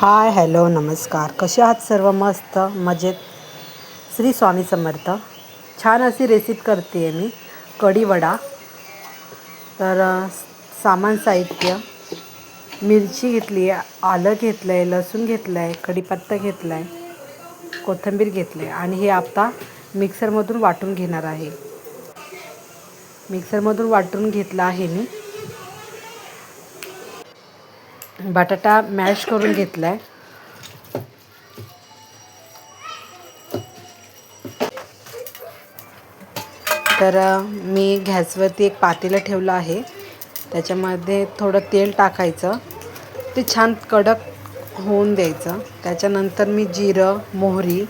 Hi hello नमस्कार. कसे आहात सर्व? मस्त मजेत. श्री स्वामी समर्थ. छान अशी रेसिपी करते आहे मी कढीवडा तर सामान साहित्य. मिरची घेतली आहे आलं घेतलं आहे लसूण घेतलं आहे कढीपत्ता घेतला आहे कोथिंबीर घेतली आहे आणि हे आता मिक्सरमधून वाटून घेणार आहे. मिक्सरमधून वाटून घेतलं आहे मी. बटाटा मॅश करून घेतला आहे तर मी गॅसवरती एक पातेलं ठेवलं आहे. त्याच्यामध्ये थोडं तेल टाकायचं. ते छान कडक होऊन द्यायचं. त्याच्यानंतर मी जिरं मोहरी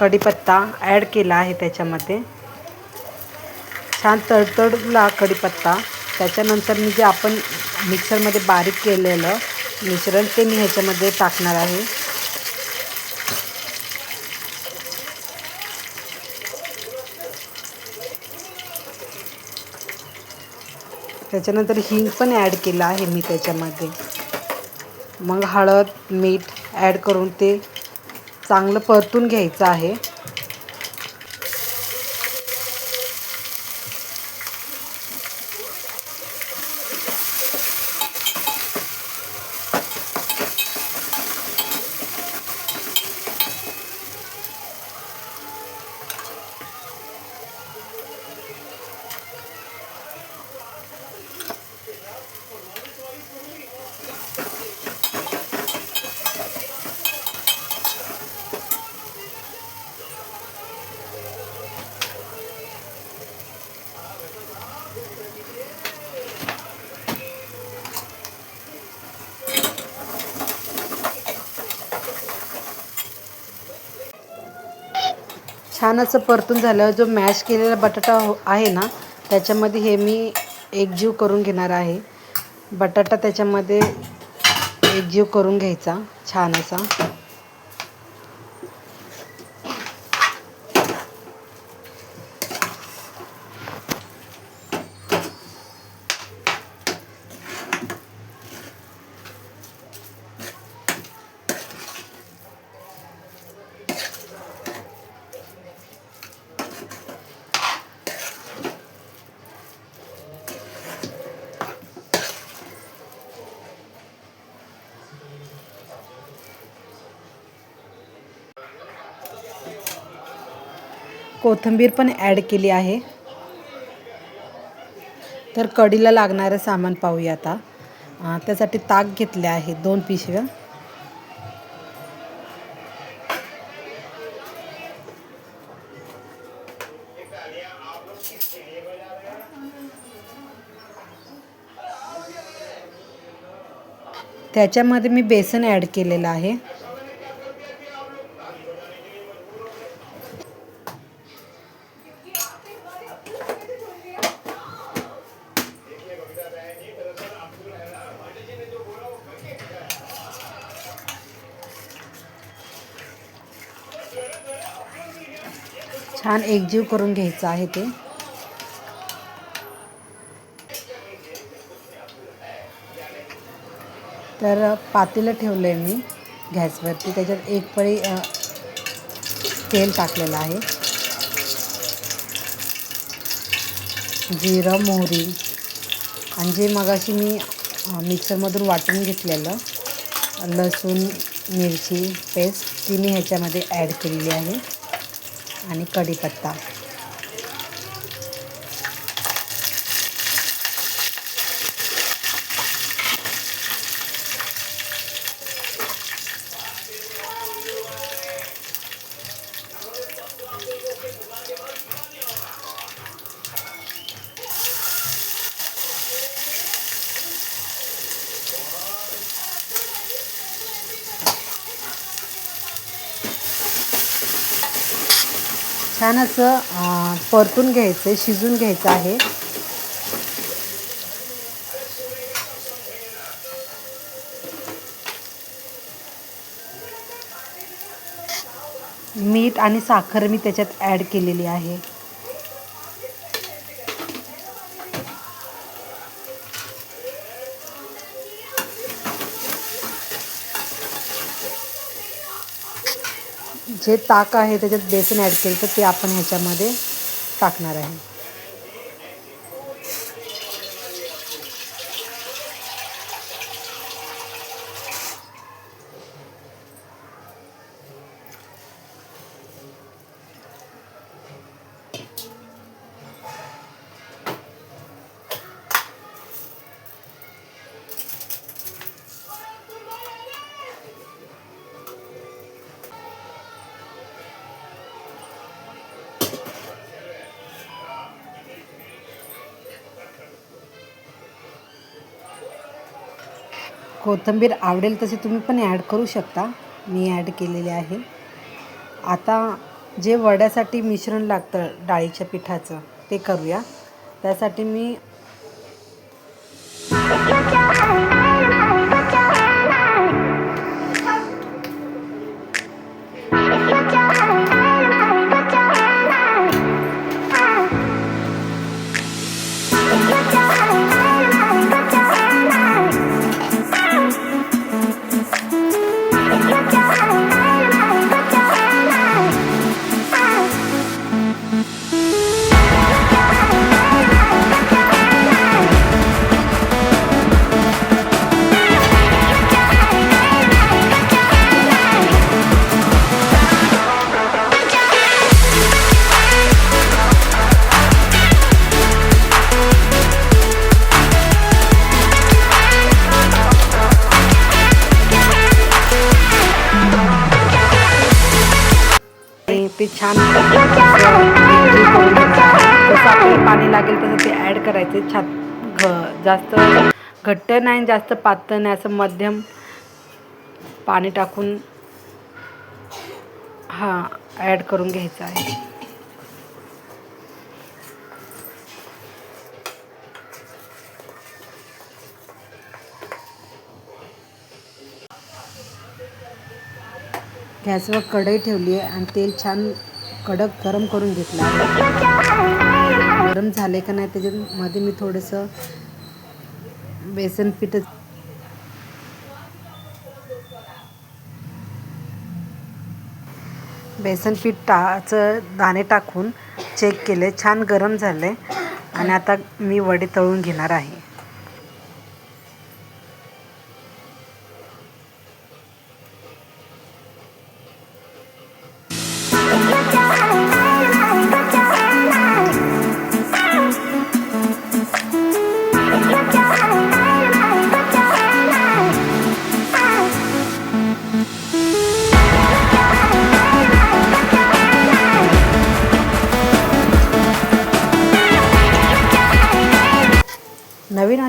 कढीपत्ता ॲड केला आहे त्याच्यामध्ये. छान तडतडला कढीपत्ता. त्याच्यानंतर मी जे आपण मिक्सरमध्ये बारीक केलेलं मिश्रण ते मी ह्याच्यामध्ये टाकणार आहे. त्याच्यानंतर हिंग पण ॲड केलं आहे मी त्याच्यामध्ये. मग हळद मीठ ॲड करून ते चांगलं परतून घ्यायचं आहे. छान असं परतून झाल्यावर जो मॅश केलेला बटाटा हो आहे ना त्याच्यामध्ये हे मी एकजीव करून घेणार आहे. बटाटा त्याच्यामध्ये एकजीव करून घ्यायचा छान असा. कोथिंबीर पण ॲड केली आहे. तर कढीला लागणारं सामान पाहूया आता. त्यासाठी ताक घेतले आहे दोन पिशव्या. त्याच्यामध्ये मी बेसन ॲड केलेलं आहे. छान एकजीव करून घ्यायचं आहे ते. तर पातेलं ठेवलं आहे मी गॅसवरती. त्याच्यात एक पळी तेल टाकलेलं आहे. जिरं मोहरी आणि जे मगाशी मी मिक्सरमधून वाटून घेतलेलं लसूण मिरची पेस्ट ती मी ह्याच्यामध्ये ॲड केलेली आहे. आणि कढीपत्ता. छान असं परतून घ्यायचं आहे शिजून घ्यायचं आहे. मीठ आणि साखर मी त्याच्यात ॲड केलेली आहे. जे ताक आहे त्याच्यात बेसन ॲड केलं तर ते आपण ह्याच्यामध्ये टाकणार आहे. कोथिंबीर आवडेल तसे तुम्ही पण ॲड करू शकता. मी ॲड केलेले आहे. आता जे वड्यासाठी मिश्रण लागतं डाळीच्या पिठाचं ते करूया. त्यासाठी मी ते छान. जसं आपल्याला पाणी लागेल तसं ते ॲड करायचे. छान. घ जास्त घट्ट नाही जास्त पातळ नाही असं मध्यम पाणी टाकून हां ॲड करून घ्यायचं आहे. गॅसवर कढई ठेवली आहे आणि तेल छान कडक गरम करून घेतलं आहे. गरम झाले का नाही त्याच्यामध्ये मी थोडंसं बेसन पीठ बेसन पिठाचं दाणे टाकून चेक केले. छान गरम झाले. आणि आता मी वडे तळून घेणार आहे.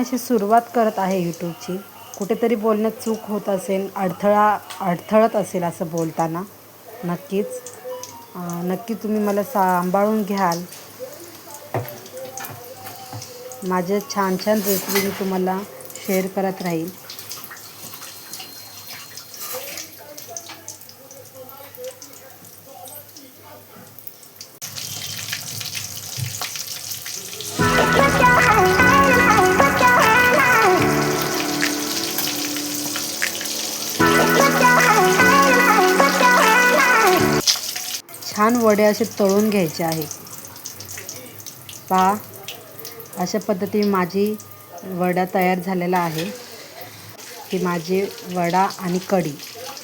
अशी सुरुवात करत आहे यूट्यूबची. कुठेतरी बोलण्यात चूक होत असेल अडथळा अडथळत असेल असं बोलताना. नक्कीच. नक्की तुम्ही मला सांभाळून घ्याल. माझे छान छान रेसिपी मी तुम्हाला शेअर करत राहील. छान वडे असे तळून घ्यायचे आहे. पहा अशा पद्धतीने माझी वडा तयार झालेला आहे. ही माझी वडा आणि कढी.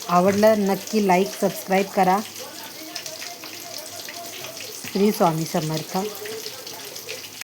आवडलं नक्की लाईक सबस्क्राईब करा. श्री स्वामी समर्थ.